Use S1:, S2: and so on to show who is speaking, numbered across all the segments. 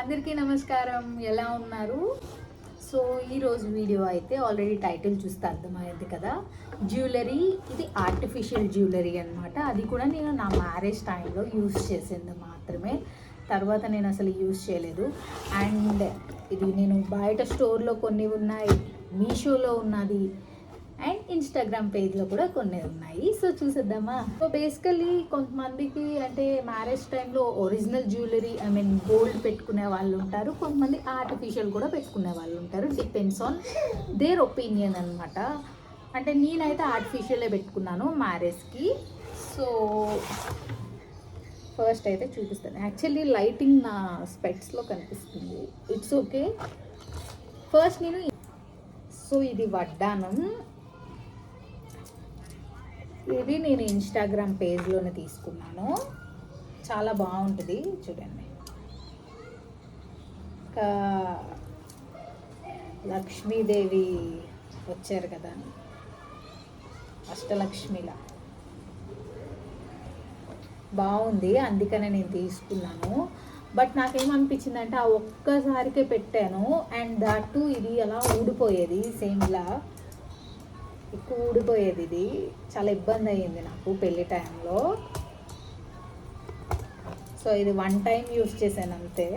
S1: అందరికీ నమస్కారం. ఎలా ఉన్నారు? సో ఈరోజు వీడియో అయితే ఆల్రెడీ టైటిల్ చూస్తే అర్థమైంది కదా. జ్యువెలరీ ఇది ఆర్టిఫిషియల్ జ్యువెలరీ అన్నమాట. అది కూడా నేను నా మ్యారేజ్ టైంలో యూస్ చేసింది మాత్రమే. తర్వాత నేను అసలు యూస్ చేయలేదు. అండ్ ఇది నేను బయట స్టోర్లో కొన్ని ఉన్నాయి. మీషోలో ఉన్నది. అండ్ ఇన్స్టాగ్రామ్ పేజ్లో కూడా కొన్ని ఉన్నాయి. సో చూసేద్దామా? సో బేసికలీ కొంతమందికి అంటే మ్యారేజ్ టైంలో original jewellery I mean gold పెట్టుకునే వాళ్ళు ఉంటారు. కొంతమంది ఆర్టిఫిషియల్ కూడా పెట్టుకునే వాళ్ళు ఉంటారు. డిపెండ్స్ ఆన్ దేర్ ఒపీనియన్ అనమాట అంటే నేనైతే ఆర్టిఫిషియలే పెట్టుకున్నాను మ్యారేజ్కి సో ఫస్ట్ అయితే చూపిస్తాను. యాక్చువల్లీ లైటింగ్ నా స్పెట్స్లో కనిపిస్తుంది. ఇట్స్ ఓకే ఫస్ట్ నేను సో ఇది వడ్డానం ఇది నేను ఇన్స్టాగ్రామ్ పేజ్లోనే తీసుకున్నాను. చాలా బాగుంటుంది చూడండి. ఇంకా లక్ష్మీదేవి వచ్చారు కదా. అష్టలక్ష్మిలా. బాగుంది అందుకనే నేను తీసుకున్నాను. బట్ నాకేమనిపించింది అంటే ఆ ఒక్కసారికే పెట్టాను. అండ్ దట్టు ఇది అలా ఊడిపోయేది సేమ్లా ఎక్కువ ఊడిపోయేది ఇది. చాలా ఇబ్బంది అయ్యింది నాకు పెళ్ళి టైంలో. సో ఇది వన్ టైం యూస్ చేశాను అంతే.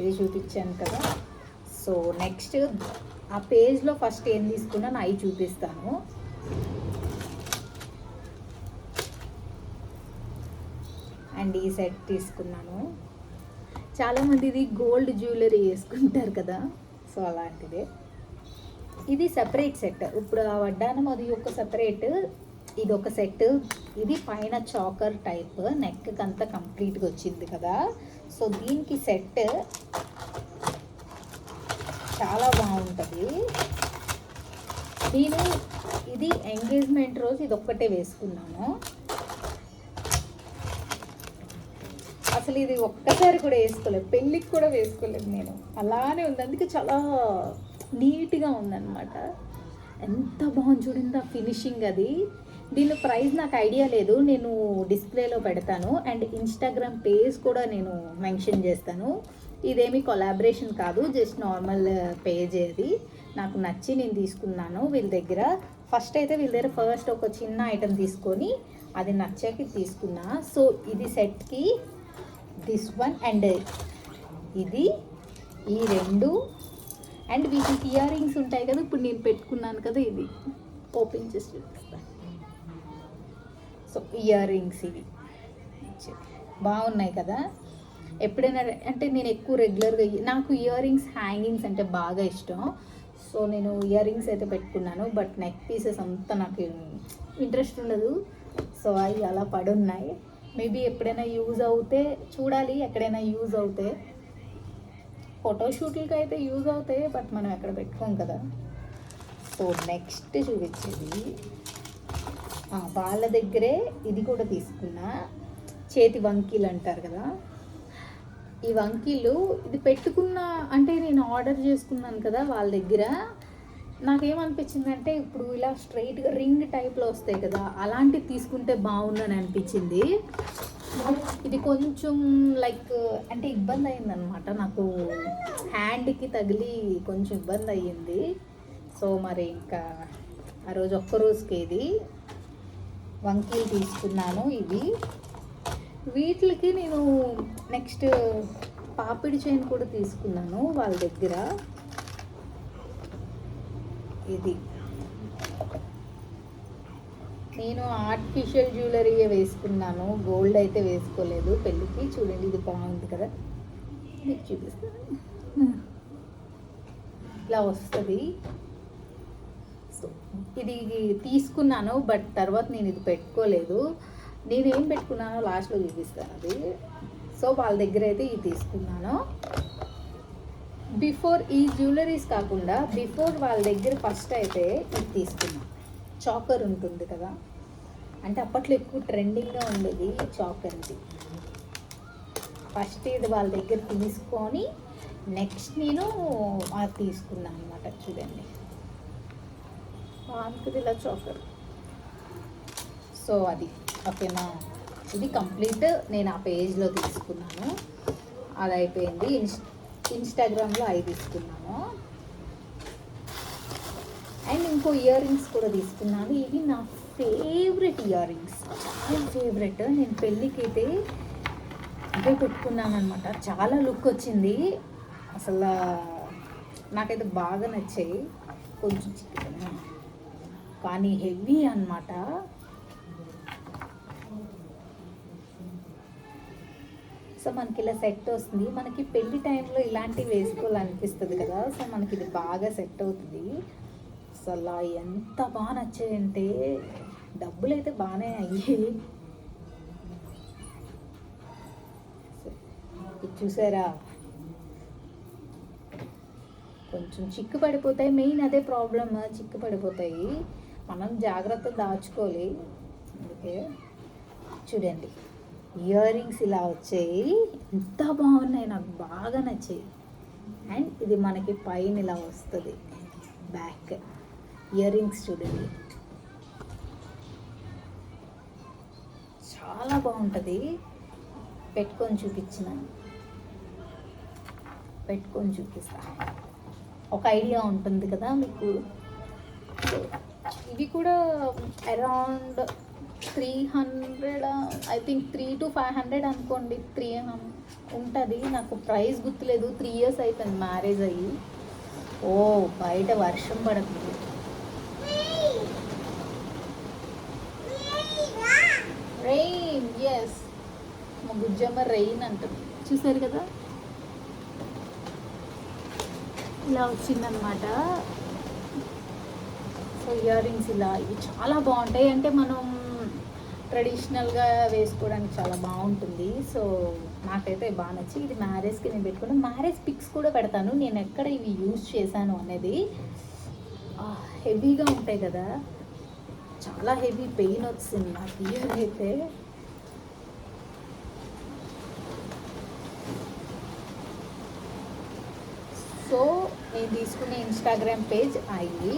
S1: ఇది చూపించాను కదా. సో నెక్స్ట్ ఆ పేజ్లో ఫస్ట్ ఏం తీసుకున్నాను అవి చూపిస్తాను. అండ్ ఈ సెట్ తీసుకున్నాను. చాలామంది ఇది గోల్డ్ జ్యువెలరీ వేసుకుంటారు కదా. సో అలాంటిదే. ఇది సెపరేట్ సెట్ ఇప్పుడు ఆ వడ్డానం అది ఒక సెపరేట్ ఇది ఒక సెట్ ఇది పైన చాకర్ టైప్ నెక్ అంతా కంప్లీట్గా వచ్చింది కదా. సో దీనికి సెట్ చాలా బాగుంటుంది. నేను ఇది ఎంగేజ్మెంట్ రోజు ఇది ఒక్కటే వేసుకున్నాను అసలు ఇది ఒక్కసారి కూడా వేసుకోలేదు. పెళ్ళికి కూడా వేసుకోలేదు నేను. అలానే ఉంది. అందుకే చాలా నీట్గా ఉందన్నమాట. ఎంత బాగుంది చూడండి ఆ ఫినిషింగ్ అది. దీని ప్రైస్ నాకు ఐడియా లేదు. నేను డిస్ప్లేలో పెడతాను. అండ్ ఇన్స్టాగ్రామ్ పేజ్ కూడా నేను మెన్షన్ చేస్తాను. ఇదేమి కొలాబరేషన్ కాదు. జస్ట్ నార్మల్ పేజ్ అది. నాకు నచ్చి నేను తీసుకున్నాను వీళ్ళ దగ్గర. ఫస్ట్ అయితే వీళ్ళ దగ్గర ఫస్ట్ ఒక చిన్న ఐటెం తీసుకొని అది నచ్చాక తీసుకున్నా. సో ఇది సెట్కి దిస్ వన్ అండ్ ఇది ఈ రెండు అండ్ వీటికి ఇయర్ రింగ్స్ ఉంటాయి కదా ఇప్పుడు నేను పెట్టుకున్నాను కదా ఇది. ఓపెన్ చేసి చూపిస్తాను సో ఇయర్ రింగ్స్ ఇవి బాగున్నాయి కదా. ఎప్పుడైనా అంటే నేను ఎక్కువ రెగ్యులర్గా నాకు ఇయర్ రింగ్స్ హ్యాంగింగ్స్ అంటే బాగా ఇష్టం. సో నేను ఇయర్ రింగ్స్ అయితే పెట్టుకున్నాను బట్ నెక్ పీసెస్ అంతా నాకు ఇంట్రెస్ట్ ఉండదు. సో అవి అలా పడున్నాయి. మేబీ ఎప్పుడైనా యూజ్ అవుతే చూడాలి ఎక్కడైనా యూజ్ అవుతే. ఫోటోషూట్లకి అయితే యూజ్ అవుతాయి బట్ మనం ఎక్కడ పెట్టుకోం కదా. సో నెక్స్ట్ చూపించేది. వాళ్ళ దగ్గరే ఇది కూడా తీసుకున్నా. చేతి వంకీలు అంటారు కదా. ఈ వంకీలు ఇది పెట్టుకున్న అంటే నేను ఆర్డర్ చేసుకున్నాను కదా వాళ్ళ దగ్గర. నాకేమనిపించిందంటే ఇప్పుడు ఇలా స్ట్రైట్గా రింగ్ టైప్లో వస్తాయి కదా అలాంటివి తీసుకుంటే బాగుందని అనిపించింది. ఇది కొంచెం లైక్ అంటే ఇబ్బంది అయిందనమాట నాకు హ్యాండ్కి తగిలి కొంచెం ఇబ్బంది అయ్యింది సో మరి ఇంకా ఆ రోజు ఒక్క రోజుకి ఇది వంకీలు తీసుకున్నాను ఇవి. వీటికి నేను నెక్స్ట్ పాపిడి చైన్ కూడా తీసుకున్నాను వాళ్ళ దగ్గర. ఇది. నేను ఆర్టిఫిషియల్ జ్యువెలరీ వేసుకున్నాను గోల్డ్ అయితే వేసుకోలేదు. పెళ్ళికి చూడండి ఇది బాగుంది కదా. మీకు చూపిస్తాను. ఇలా వస్తుంది. సో ఇది తీసుకున్నాను బట్ తర్వాత నేను ఇది పెట్టుకోలేదు. నేను ఏం పెట్టుకున్నానో లాస్ట్లో చూపిస్తాను అది. సో వాళ్ళ దగ్గర అయితే ఇది తీసుకున్నాను. బిఫోర్ ఈ జ్యువెలరీస్ కాకుండా బిఫోర్ వాళ్ళ దగ్గర ఫస్ట్ అయితే ఇది తీసుకున్నాను. చాకర్ ఉంటుంది కదా. అంటే అప్పట్లో ఎక్కువ ట్రెండింగ్గా ఉండేది చాకర్ది ఫస్ట్ ఇది వాళ్ళ దగ్గర తీసుకొని నెక్స్ట్ నేను అది తీసుకున్నాను అనమాట చూడండి. ఇలా చాకర్ సో అది ఓకేనా? ఇది కంప్లీట్ నేను ఆ పేజ్లో తీసుకున్నాను. అది అయిపోయింది. ఇన్స్ ఇన్స్టాగ్రామ్లో అవి తీసుకున్నాను. అండ్ ఇంకో ఇయర్ రింగ్స్ కూడా తీసుకున్నాను. ఇవి నా ఫేవరెట్ ఇయర్ రింగ్స్ చాలా ఫేవరెట్ నేను పెళ్ళికి అయితే ఇవే పెట్టుకున్నాను అనమాట చాలా లుక్ వచ్చింది. అసలు నాకైతే బాగా నచ్చాయి. కొంచెం చిక్కుతున్నాయి కానీ హెవీ అనమాట సో మనకి ఇలా సెట్ వస్తుంది. మనకి పెళ్ళి టైంలో ఇలాంటివి వేసుకోవాలనిపిస్తుంది కదా. సో మనకి ఇది బాగా సెట్ అవుతుంది. అసలు ఎంత బాగా నచ్చాయంటే డబ్బులు అయితే బాగానే అయ్యాయి ఇది చూసారా? కొంచెం చిక్కు పడిపోతాయి మెయిన్ అదే ప్రాబ్లమ్. చిక్కు పడిపోతాయి మనం జాగ్రత్త దాచుకోవాలి. అందుకే చూడండి. ఇయర్ రింగ్స్ ఇలా వచ్చాయి. ఎంత బాగున్నాయి. నాకు బాగా నచ్చాయి. అండ్ ఇది మనకి పైన ఇలా వస్తుంది. బ్యాక్. ఇయర్ రింగ్స్ చూడండి. చాలా బాగుంటుంది. పెట్టుకొని చూపించిన. పెట్టుకొని చూపిస్తా. ఒక ఐడియా ఉంటుంది కదా మీకు? ఇవి కూడా around three hundred I think three to five hundred అనుకోండి. త్రీ ఉంటుంది. నాకు ప్రైస్ గుర్తులేదు. త్రీ ఇయర్స్ అయిపోయింది మ్యారేజ్ అయ్యి. ఓ బయట వర్షం పడకూడదు. రెయిన్ ఎస్ మా గుజ్జమ్మ రెయిన్ అంటుంది. చూసారు కదా? ఇలా వచ్చిందనమాట సో ఇయర్ రింగ్స్ ఇలా ఇవి చాలా బాగుంటాయి. అంటే మనం ట్రెడిషనల్గా వేసుకోవడానికి చాలా బాగుంటుంది. సో నాకైతే బాగా నచ్చి ఇది మ్యారేజ్కి నేను పెట్టుకున్నాను మ్యారేజ్ పిక్స్ కూడా పెడతాను. నేను ఎక్కడ ఇవి యూజ్ చేశాను అనేది హెవీగా ఉంటాయి కదా. చాలా హెవీ పెయిన్ వచ్చింది నాకు ఇయర్ అయితే సో నేను తీసుకునే ఇన్స్టాగ్రామ్ పేజ్ అయ్యి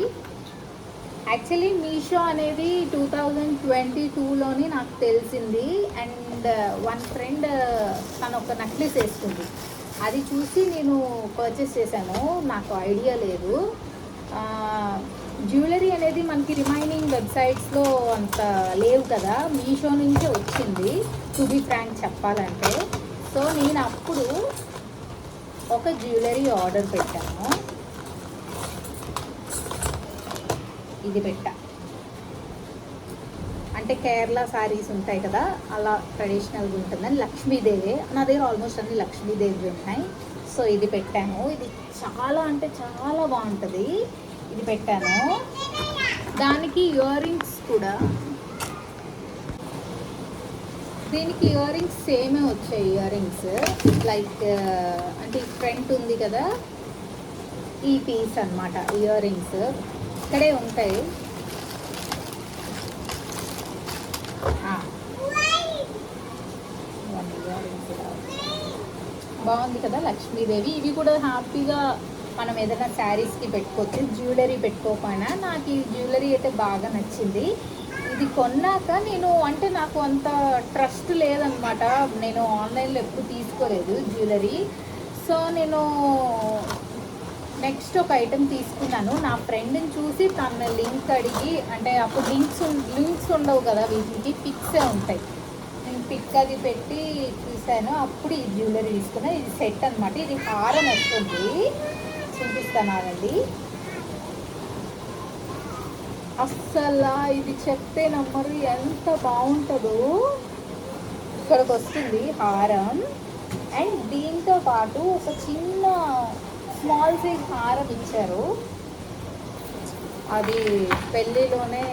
S1: యాక్చువల్లీ మీషో అనేది టూ థౌజండ్ ట్వంటీ టూలోని నాకు తెలిసింది. And uh, one friend uh, తను ఒక నెక్లెస్ వేసుకుంది. అది చూసి నేను పర్చేస్ చేశాను. నాకు ఐడియా లేదు. Uh, జ్యువెలరీ అనేది మనకి రిమైనింగ్ వెబ్సైట్స్లో అంత లేవు కదా. మీషో నుంచే వచ్చింది టు బి ఫ్రాంక్ చెప్పాలంటే. సో నేను అప్పుడు ఒక జ్యువెలరీ ఆర్డర్ పెట్టాను. ఇది పెట్టా. అంటే కేరళ శారీస్ ఉంటాయి కదా అలా ట్రెడిషనల్గా ఉంటుందని. లక్ష్మీదేవి నా దగ్గర ఆల్మోస్ట్ అన్ని లక్ష్మీదేవి ఉన్నాయి. సో ఇది పెట్టాను. ఇది చాలా అంటే చాలా బాగుంటుంది. ఇది పెట్టాను. దానికి ఇయర్ రింగ్స్ కూడా. దీనికి ఇయర్ రింగ్స్ సేమే వచ్చాయి ఇయర్ రింగ్స్ లైక్ అంటే ఫ్రంట్ ఉంది కదా ఈ పీస్ అన్నమాట ఇయర్ రింగ్స్ ఇక్కడే ఉంటాయి. బాగుంది కదా లక్ష్మీదేవి. ఇవి కూడా హ్యాపీగా మనం ఏదైనా శారీస్కి పెట్టుకోవచ్చు జ్యువెలరీ పెట్టుకోకపోయినా నాకు ఈ జ్యువెలరీ అయితే బాగా నచ్చింది. ఇది కొన్నాక నేను అంటే నాకు అంత ట్రస్ట్ లేదనమాట. నేను ఆన్లైన్లో ఎప్పుడు తీసుకోలేదు జ్యువెలరీ సో నేను నెక్స్ట్ ఒక ఐటెం తీసుకున్నాను. నా ఫ్రెండ్ని చూసి తన లింక్ అడిగి అంటే అప్పుడు లింక్స్ లింక్స్ ఉండవు కదా వీటికి పిక్సే ఉంటాయి. నేను పిక్ అది పెట్టి చూశాను. అప్పుడు ఈ జ్యువెలరీ తీసుకున్నా. ఇది సెట్ అన్నమాట. ఇది హారం వస్తుంది. చూపిస్తాను ఆగండి అస్సలు ఇది చెప్తే నమ్మరు ఎంత బాగుంటుందో. ఇక్కడికి వస్తుంది హారం. అండ్ దీంతో పాటు ఒక చిన్న స్మాల్ సైజ్ హారం ఇచ్చారు. అది పెళ్ళిలోనే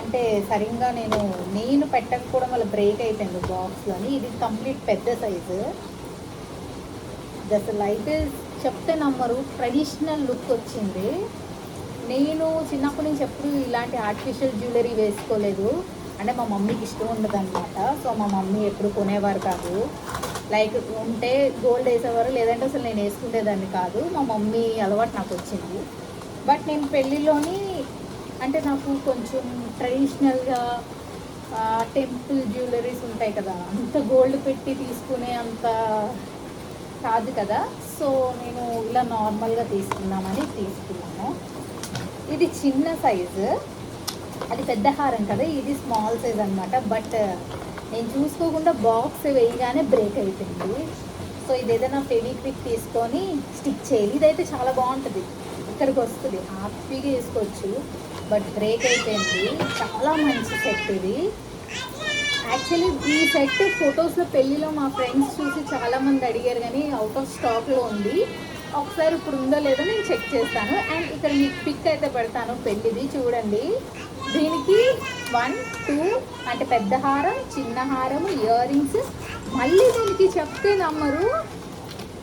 S1: అంటే సరిగ్గా నేను నేను పెట్టకపోవడం వల్ల బ్రేక్ అయిపోయింది బాక్స్లోని ఇది కంప్లీట్ పెద్ద సైజు అసలు అయితే చెప్తే నమ్మరు. ట్రెడిషనల్ లుక్ వచ్చింది. నేను చిన్నప్పటి నుంచి ఎప్పుడు ఇలాంటి ఆర్టిఫిషియల్ జ్యువెలరీ వేసుకోలేదు. అంటే మా మమ్మీకి ఇష్టం ఉండదు అనమాట సో మా మమ్మీ ఎప్పుడు కొనేవారు కాదు. లైక్ ఉంటే గోల్డ్ వేసేవారు లేదంటే అసలు నేను వేసుకునేదాన్ని కాదు. మా మమ్మీ అలవాటు నాకు వచ్చింది. బట్ నేను పెళ్ళిలోని అంటే నాకు కొంచెం ట్రెడిషనల్గా టెంపుల్ జ్యువెలరీస్ ఉంటాయి కదా. అంత గోల్డ్ పెట్టి తీసుకునే అంత కాదు కదా. సో నేను ఇలా నార్మల్గా తీసుకుందామని తీసుకున్నాను. ఇది చిన్న సైజు. అది పెద్ద హారం కదా ఇది స్మాల్ సైజ్ అనమాట బట్ నేను చూసుకోకుండా బాక్స్ వేయగానే బ్రేక్ అయిపోయింది. సో ఇది ఏదైనా ఫెవిక్విక్ తీసుకొని స్టిక్ చేయాలి ఇదైతే చాలా బాగుంటుంది. ఇక్కడికి వస్తుంది. హ్యాపీగా వేసుకోవచ్చు. బట్ బ్రేక్ అయిపోయింది. చాలా మంచి సెట్ ఇది. యాక్చువల్లీ ఈ సెట్ ఫొటోస్లో పెళ్ళిలో మా ఫ్రెండ్స్ చూసి చాలా మంది అడిగారు కానీ అవుట్ ఆఫ్ స్టాక్లో ఉంది. ఒకసారి ఇప్పుడు ఉందో లేదో నేను చెక్ చేస్తాను. అండ్ ఇక్కడ మీకు పిక్ అయితే పెడతాను పెళ్ళిది చూడండి. దీనికి వన్ టూ అంటే పెద్ద హారం చిన్న హారం ఇయర్ రింగ్స్ మళ్ళీ దీనికి చెప్తే నమ్మరు.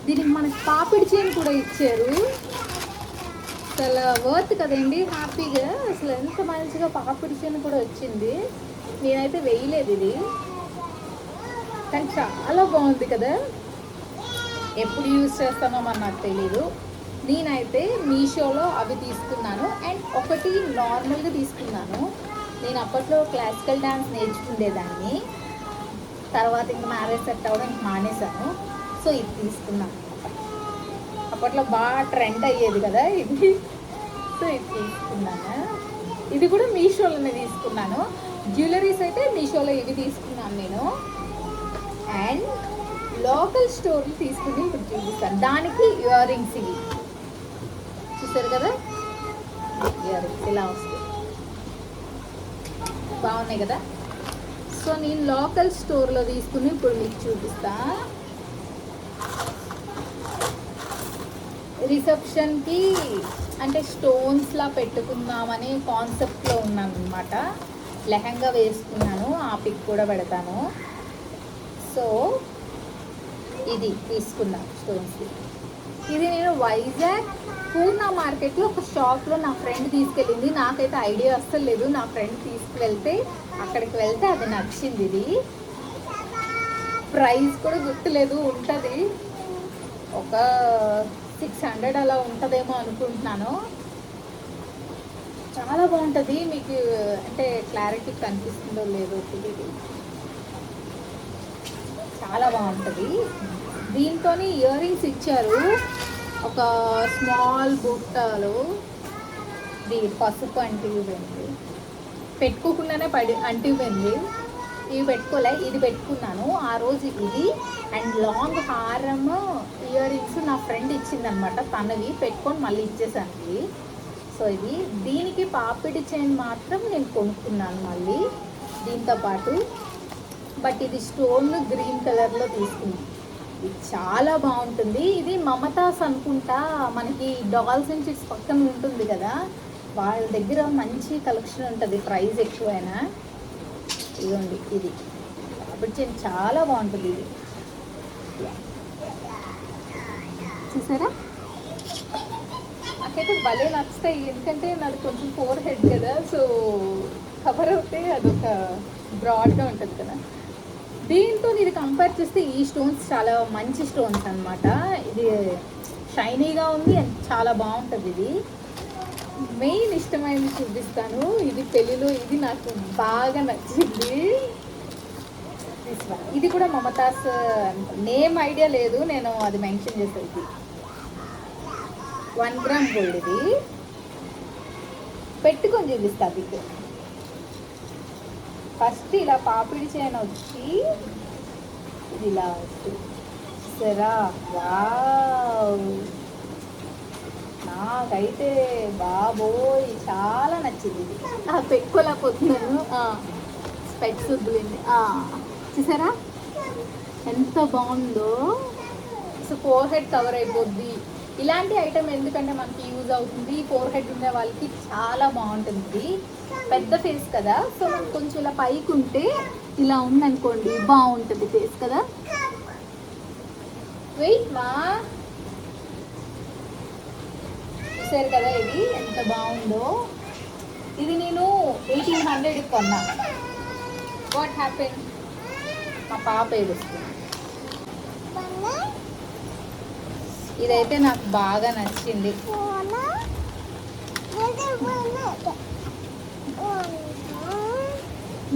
S1: దీనికి మనకి పాపిడి చైన్ కూడా ఇచ్చారు. అసలు వర్త్ కదండి? హ్యాపీగా అసలు ఎంత మంచిగా పాపిడిచని కూడా వచ్చింది? నేనైతే వేయలేదు ఇది. కానీ చాలా బాగుంది కదా? ఎప్పుడు యూజ్ చేస్తానో మరి నాకు తెలీదు. నేనైతే మీషోలో అవి తీసుకున్నాను. అండ్ ఒకటి నార్మల్గా తీసుకున్నాను. నేను అప్పట్లో క్లాసికల్ డ్యాన్స్ నేర్చుకునేదాన్ని తర్వాత ఇంకా మ్యారేజ్ సెట్ అవ్వడం మానేశాను. సో ఇది తీసుకున్నాను. అప్పట్లో బాగా ట్రెండ్ అయ్యేది కదా ఇది. సో ఇది తీసుకున్నాను. ఇది కూడా మీషోలోనే తీసుకున్నాను. జ్యువెలరీస్ అయితే మీషోలో ఇవి తీసుకున్నాను నేను. అండ్ లోకల్ స్టోర్లు తీసుకుని ఇప్పుడు చూపిస్తాను. దానికి ఇయర్ రింగ్స్ ఇవి. చూసారు కదా? ఇయర్ రింగ్స్ ఇలా వస్తాయి. బాగున్నాయి కదా? సో నేను లోకల్ స్టోర్లో తీసుకుని ఇప్పుడు మీకు చూపిస్తాను రిసెప్షన్కి అంటే స్టోన్స్లా పెట్టుకుందామనే కాన్సెప్ట్లో ఉన్నాను అనమాట లెహంగా వేసుకున్నాను ఆ పిక్ కూడా పెడతాను. సో ఇది తీసుకున్నాను స్టోన్స్కి ఇది నేను వైజాగ్ పూర్ణ మార్కెట్లో ఒక షాప్లో నా ఫ్రెండ్ తీసుకెళ్ళింది. నాకైతే ఐడియా అస్సలు లేదు. నా ఫ్రెండ్ తీసుకువెళ్తే అక్కడికి వెళ్తే అది నచ్చింది ఇది. ప్రైస్ కూడా గుర్తులేదు. ఉంటుంది. ఒక సిక్స్ హండ్రెడ్ అలా ఉంటుందేమో అనుకుంటున్నాను. చాలా బాగుంటుంది. మీకు అంటే క్లారిటీ కనిపిస్తుందో లేదో తెలియదు చాలా బాగుంటుంది. దీంతో ఇయర్ రింగ్స్ ఇచ్చారు. ఒక స్మాల్ బుట్టలు ఇది పసుపు అంటివి పెట్టుకోకుండానే పడి అంటిపోయింది ఇవి పెట్టుకోలే ఇది పెట్టుకున్నాను. ఆ రోజు ఇది అండ్ లాంగ్ హారం ఇయర్ రింగ్స్ నా ఫ్రెండ్ ఇచ్చిందనమాట తనవి పెట్టుకొని మళ్ళీ ఇచ్చేసాను ఇది సో ఇది దీనికి పాపిడి చైన్ మాత్రం నేను కొనుక్కున్నాను మళ్ళీ దీంతో పాటు. బట్ ఇది స్టోన్ గ్రీన్ కలర్లో తీసుకున్నాను ఇది చాలా బాగుంటుంది. ఇది మమతాస్ అనుకుంటా. మనకి డాల్స్ అండ్ చిట్స్ పక్కన ఉంటుంది కదా. వాళ్ళ దగ్గర మంచి కలెక్షన్ ఉంటుంది ప్రైస్ ఎక్కువైనా. ఇదిగోండి ఇది. కాబట్టి చాలా బాగుంటుంది ఇది. చూసారా? నాకైతే భలే నచ్చుతాయి. ఎందుకంటే నాది కొంచెం ఫోర్ హెడ్ కదా సో కవర్ అవుతే అదొక బ్రాడ్గా ఉంటుంది కదా. దీంతో ఇది కంపేర్ చేస్తే ఈ స్టోన్స్ చాలా మంచి స్టోన్స్ అనమాట ఇది షైనీగా ఉంది చాలా బాగుంటుంది ఇది. మెయిన్ ఇష్టమైనది చూపిస్తాను. ఇది పెళ్ళిలో ఇది నాకు బాగా నచ్చింది. ఇది కూడా మమతాస్ uh, నేమ్ ఐడియా లేదు. నేను అది మెన్షన్ చేసేది. వన్ గ్రామ్ గోల్డ్ ఇది. పెట్టుకొని చూపిస్తా మీకు. ఫస్ట్ ఇలా పాపిడి చేయను వచ్చి ఇది ఇలా వస్తుంది. సరా వావ్ నాకైతే బాబోయ్ చాలా నచ్చింది. ఆ, పెట్టుకోలేకపోతున్నాను స్పెట్స్ వద్దులేండి చూసారా? ఎంత బాగుందో. సో ఫోర్ హెడ్ కవర్ అయిపోద్ది. ఇలాంటి ఐటమ్ ఎందుకంటే మనకి యూజ్ అవుతుంది. ఫోర్ హెడ్ ఉండే వాళ్ళకి చాలా బాగుంటుంది. పెద్ద ఫేస్ కదా. సో మనం కొంచెం ఇలా పైకి ఉంటే ఇలా ఉందనుకోండి బాగుంటుంది ఫేస్ కదా. వెయిట్ మా చూసారు కదా ఇది? ఎంత బాగుందో. ఇది నేను ఎయిటీన్ హండ్రెడ్ కొన్నా. వాట్ హ్యాపెన్ మా పాప ఏడుస్తుంది. ఇదైతే నాకు బాగా నచ్చింది.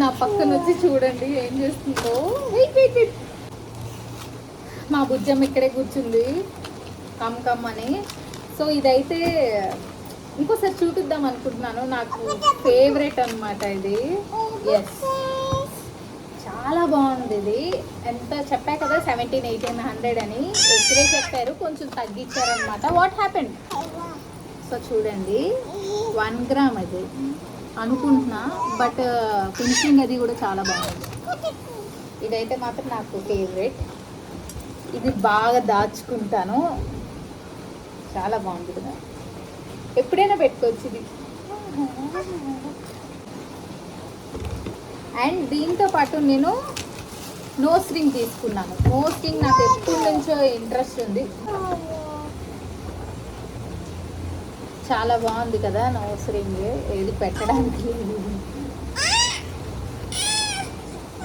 S1: నా పక్కన వచ్చి చూడండి ఏం చేస్తుందో. వెయిట్ వెయిట్ వెయిట్ మా బుజ్జమ్మ ఇక్కడే కూర్చుంది. కమ్ కమ్ అని. సో ఇదైతే ఇంకోసారి చూపిద్దాం అనుకుంటున్నాను. నాకు ఫేవరెట్ అన్నమాట ఇది. ఎస్ చాలా బాగుంది ఇది. ఎంత చెప్పా కదా సెవెంటీన్ ఎయిటీన్ హండ్రెడ్ అని. ఎక్కువే చెప్పారు కొంచెం తగ్గించారనమాట వాట్ హ్యాపెండ్ సో చూడండి. వన్ గ్రామ్ అది. అనుకుంటున్నా బట్ ఫినిషింగ్ uh, అది కూడా చాలా బాగుంది. ఇదైతే మాత్రం నాకు ఫేవరెట్ ఇది బాగా దాచుకుంటాను. చాలా బాగుంది కదా. ఎప్పుడైనా పెట్టుకోవచ్చు ఇది. అండ్ దీంతో పాటు నేను నోస్ రింగ్ తీసుకున్నాను. నోస్ రింగ్ నాకు ఎప్పటి నుంచో ఇంట్రెస్ట్ ఉంది. చాలా బాగుంది కదా నోస్ రింగ్ ఏది పెట్టడానికి?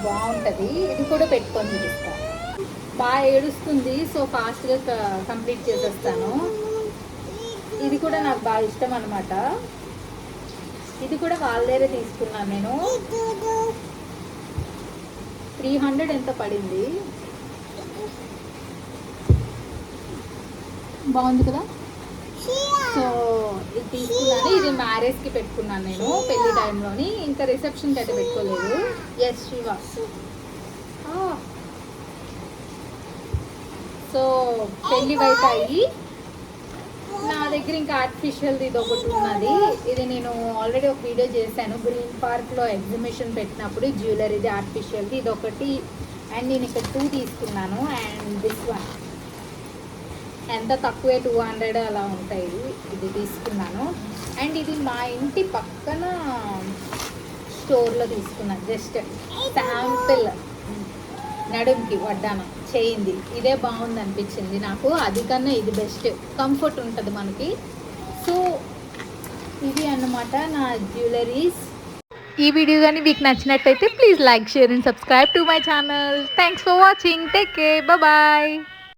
S1: బాగుంటుంది. ఇది కూడా పెట్టుకొని చూపిస్తాను బాగా ఏడుస్తుంది సో ఫాస్ట్గా కంప్లీట్ చేసేస్తాను. ఇది కూడా నాకు బాగా ఇష్టం అనమాట ఇది కూడా వాళ్ళ దగ్గర తీసుకున్నాను నేను. త్రీ హండ్రెడ్ ఎంత పడింది? బాగుంది కదా? సో ఇది తీసుకున్నాను. ఇది మ్యారేజ్కి పెట్టుకున్నాను నేను పెళ్ళి టైంలోని. ఇంకా రిసెప్షన్కి అయితే పెట్టుకోలేదు. ఎస్ శివ సో పెళ్ళి వైపు అయ్యి దగ్గర ఇంకా ఆర్టిఫిషియల్ ఇది ఒకటి ఉన్నది. ఇది నేను ఆల్రెడీ ఒక వీడియో చేశాను. గ్రీన్ పార్క్లో ఎగ్జిబిషన్ పెట్టినప్పుడు జ్యువెలరీది ఆర్టిఫిషియల్ది ఇది ఒకటి అండ్ నేను ఇక్కడ టూ తీసుకున్నాను. అండ్ దిస్ వన్ ఎంత తక్కువే? టూ హండ్రెడ్ అలా ఉంటాయి. ఇది తీసుకున్నాను. అండ్ ఇది మా ఇంటి పక్కన స్టోర్లో తీసుకున్నాను. జస్ట్ శాంపిల్ నడుంకి వడ్డానం చేయింది. ఇదే బాగుంది అనిపించింది నాకు. అది కన్నా ఇది బెస్ట్ కంఫర్ట్ ఉంటుంది మనకి. సో ఇది అన్నమాట నా జ్యువెలరీస్
S2: ఈ వీడియో కానీ మీకు నచ్చినట్టయితే please like share and subscribe to my channel thanks for watching take care bye